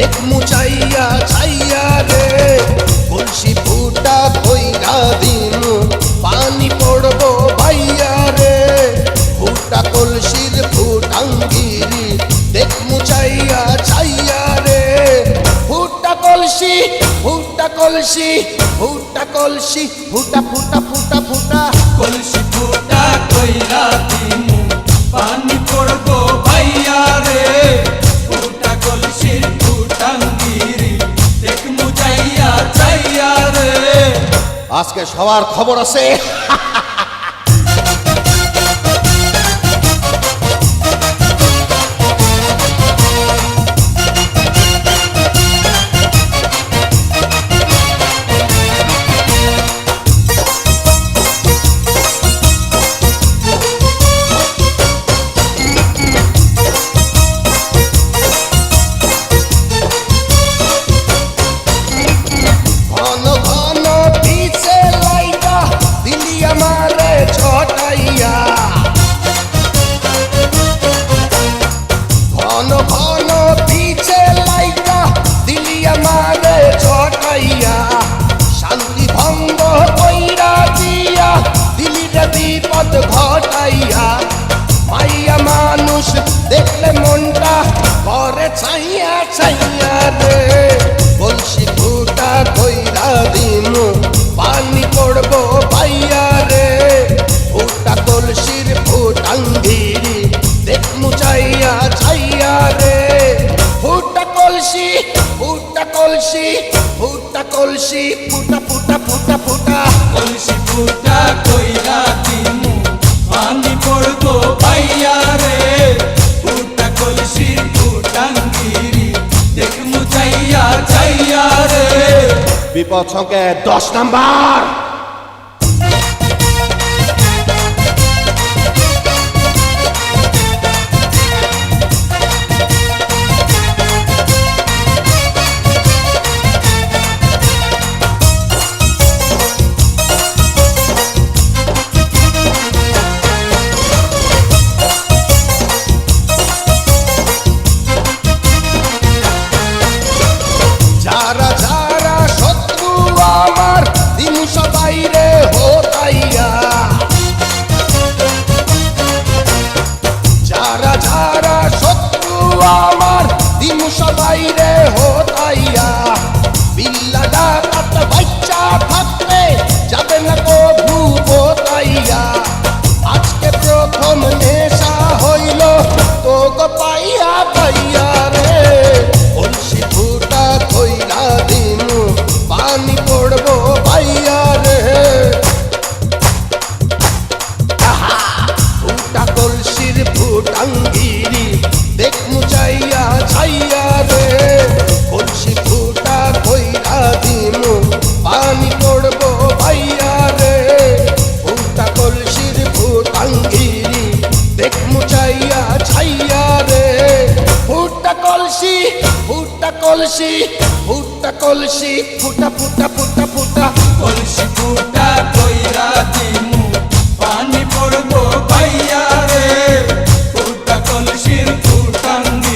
পেট মুচাইয়া ছাইয়া রে। কলসি ফুটা ধইরা দিন পানি পড়ব ভাইয়া রে। ফুটা কলসির ফুটাঙ্গিরি দেখ মুচাইয়া ছাইয়া রে। ফুটা কলসি ফুটা কলসি ফুটা কলসি, ফুটা ফুটা ফুটা ফুটা। কলসি আজকে সবার খবর আছে। ঘটাইয়া মাইয়া মানুষ দেখলে মনটা করে ছাইয়া ছাইয়া রে। কলসি ফুটা কইরা দিমু, পানি পড়ব ভাইয়া রে। ফুটা কলসির ফুটাঙ্গিরি দেখমু চাইয়া ছাইয়া রে। ফুটা কলসি ফুটা কলসি ফুটা কলসি, ফুটা ফুটা ফুটা ফুটা কলসি ফুটা দশ নাম্বার। সবাই রে হোতাইয়া যারা যারা শত্রু আমার ছাইয়া ছাইয়া রে। ফুটা কলসি ফুটা কলসি ফুটা কলসি ফুটা ফুটা ফুটা ফুটা।